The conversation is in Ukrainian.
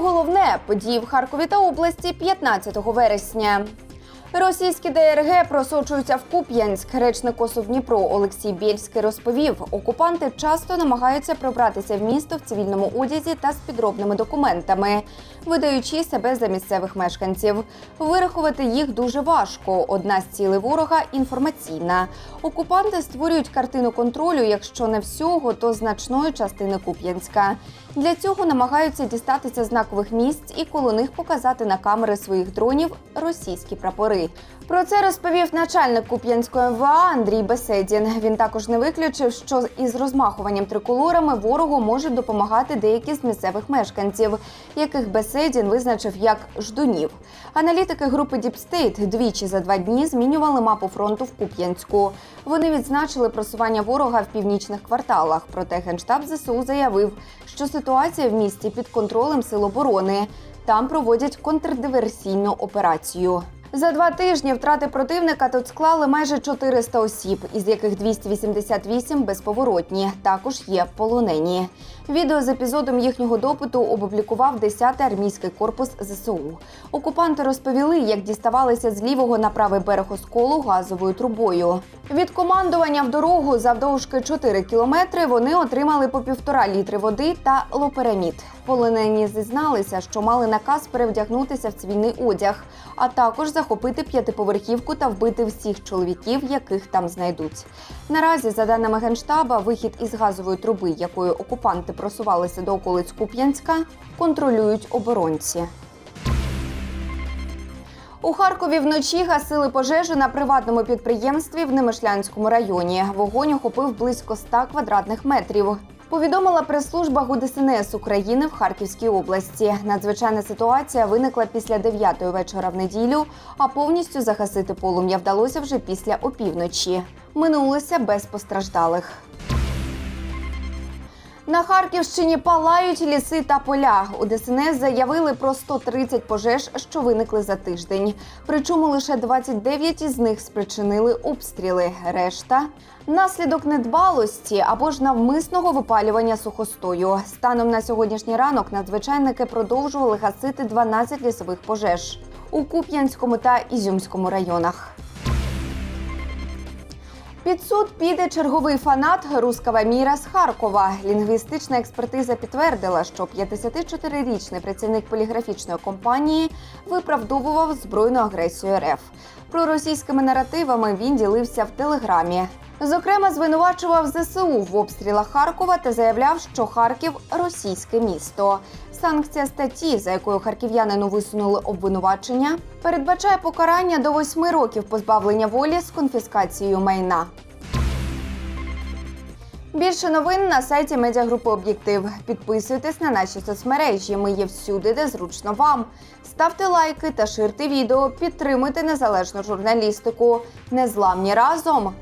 головне події в Харкові та області 15 вересня. Російські ДРГ просочуються в Куп'янськ. Речник ОСУ Дніпро Олексій Бєльський розповів, окупанти часто намагаються пробратися в місто в цивільному одязі та з підробними документами, видаючи себе за місцевих мешканців. Вирахувати їх дуже важко. Одна з цілей ворога інформаційна. Окупанти створюють картину контролю, якщо не всього, то значної частини Куп'янська. Для цього намагаються дістатися знакових місць і коло них показати на камери своїх дронів російські прапори. Про це розповів начальник Куп'янської МВА Андрій Беседін. Він також не виключив, що із розмахуванням триколорами ворогу можуть допомагати деякі з місцевих мешканців, яких Беседін визначив як ждунів. Аналітики групи Діпстейт двічі за два дні змінювали мапу фронту в Куп'янську. Вони відзначили просування ворога в північних кварталах. Проте генштаб ЗСУ заявив, що ситуація в місті під контролем сил оборони. Там проводять контрдиверсійну операцію. За два тижні втрати противника тут склали майже 400 осіб, із яких 288 безповоротні. Також є полонені. Відео з епізодом їхнього допиту опублікував 10-й армійський корпус ЗСУ. Окупанти розповіли, як діставалися з лівого на правий берег осколу газовою трубою. Від командування в дорогу завдовжки 4 кілометри вони отримали по півтора літри води та лоперамід. Полонені зізналися, що мали наказ перевдягнутися в цивільний одяг, а також захопити п'ятиповерхівку та вбити всіх чоловіків, яких там знайдуть. Наразі, за даними генштаба, вихід із газової труби, якою окупанти просувалися до околиць Куп'янська, контролюють оборонці. У Харкові вночі гасили пожежу на приватному підприємстві в Немишлянському районі. Вогонь охопив близько 100 квадратних метрів. Повідомила прес-служба ГУДСНС України в Харківській області. Надзвичайна ситуація виникла після 9 вечора в неділю, а повністю загасити полум'я вдалося вже після опівночі. Минулося без постраждалих. На Харківщині палають ліси та поля. У ДСНС заявили про 130 пожеж, що виникли за тиждень. Причому лише 29 із них спричинили обстріли. Решта наслідок недбалості або ж навмисного випалювання сухостою. Станом на сьогоднішній ранок надзвичайники продовжували гасити 12 лісових пожеж у Куп'янському та Ізюмському районах. Під суд піде черговий фанат рускава міра з Харкова. Лінгвістична експертиза підтвердила, що 54-річний працівник поліграфічної компанії виправдовував збройну агресію РФ. Проросійськими наративами він ділився в телеграмі. Зокрема, звинувачував ЗСУ в обстрілах Харкова та заявляв, що Харків російське місто. Санкція статті, за якою харків'янину висунули обвинувачення, передбачає покарання до восьми років позбавлення волі з конфіскацією майна. Більше новин на сайті медіагрупи Об'єктив. Підписуйтесь на наші соцмережі. Ми є всюди, де зручно вам. Ставте лайки та ширте відео. Підтримуйте незалежну журналістику. Незламні разом.